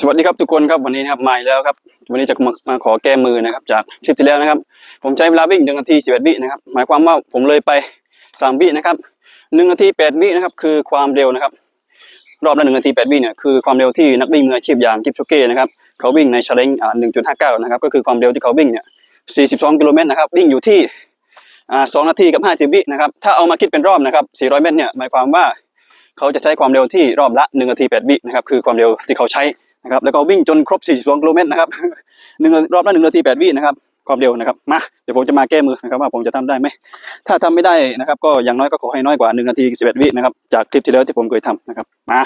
สวัสดีครับทุกคนครับวันนี้นะครับมาแล้วครับ วันนี้จะมามาขอแก้มือนะครับ จากคลิปที่แล้วนะครับ ผมใช้เวลาวิ่งหนึ่งนาทีสิบเอ็ดวินะครับ หมายความว่าผมเลยไปสามวินะครับหนึ่งนาทีแปดวินะครับ คือความเร็วนะครับ รอบละหนึ่งนาทีแปดวิเนี่ยคือความเร็วที่นักวิ่งมืออาชีพอย่างกิฟโชเก้นะครับเขาวิ่งในชาเลนจ์อ่าหนึ่งจุดห้าเก้านะครับ ก็คือความเร็วที่เขาวิ่งเนี่ยสี่สิบสองกิโลเมตรนะครับวิ่งอยู่ที่อ่าสองนาทีกับห้าสิบวินะครับถ้าเอามาคิดเป็นรอบนะครับสี่ร้อยเมตรเนี่ยหมายความว่าเขาจะใช้ความเร็วที่รอบละ1นาที8วินะครับคือความเร็วที่เขาใช้ นะครับแล้วก็วิ่งจนครบ 42กิโลเมตรนะครับหนึ่งรอบละหนึ่งนาทีแปดวินะครับความเร็วนะครับมาเดี๋ยวผมจะมาแก้มือนะครับว่าผมจะทำได้ไหมถ้าทำไม่ได้นะครับ ก็อย่างน้อยก็ขอให้น้อยกว่า1นาทีสิบเอ็ดวินะครับจากคลิปที่แล้วที่ผมเคยทำนะครับมา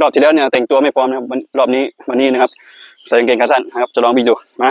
รอบที่แล้วเนี่ยแต่งตัวไม่พร้อมนะครับรอบนี้วันนี้นะครับใส่กางเกงขาสั้นนะครับจะลองวิ่งดูมา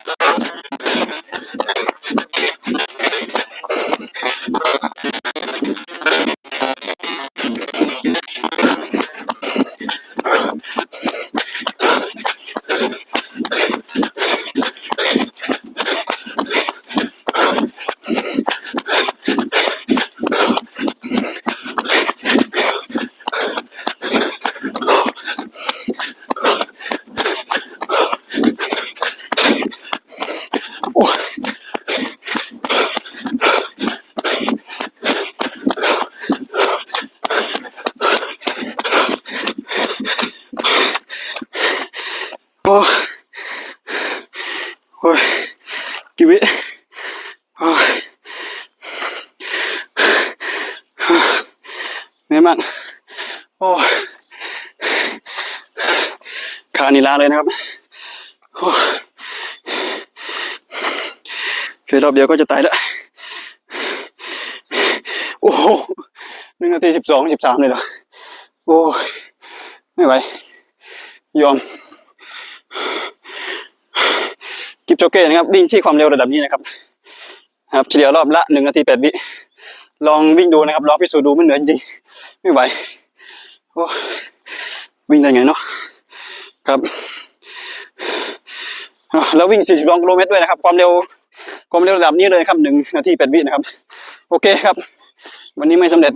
อ้โอ้ยกี่วิโอ้ยเหนื่อยมากโอ้ขานีลาเลยนะครับโอ้ยแค่รอบเดียวก็จะตายแล้วโอ้โหหนึ่งนาทีสิบสองสิบสามเลยเหรอโอ้ไม่ไหวยอม กิฟโจเก้นะครับวิ่งที่ความเร็วระดับนี้นะครับครับเฉลี่ยรอบละหนึ่งนาทีแปดวิลองวิ่งดูนะครับลองพิสูจน์ดูมันเหนื่อยจริงไม่ไหวโอ้วิ่งได้ไงเนาะครับแล้ววิ่ง 42กิโลเมตรด้วยนะครับ ความเร็วความเร็วระดับนี้เลยครับหนึ่งนาทีแปดวินะครับ โอเคครับ วันนี้ไม่สำเร็จ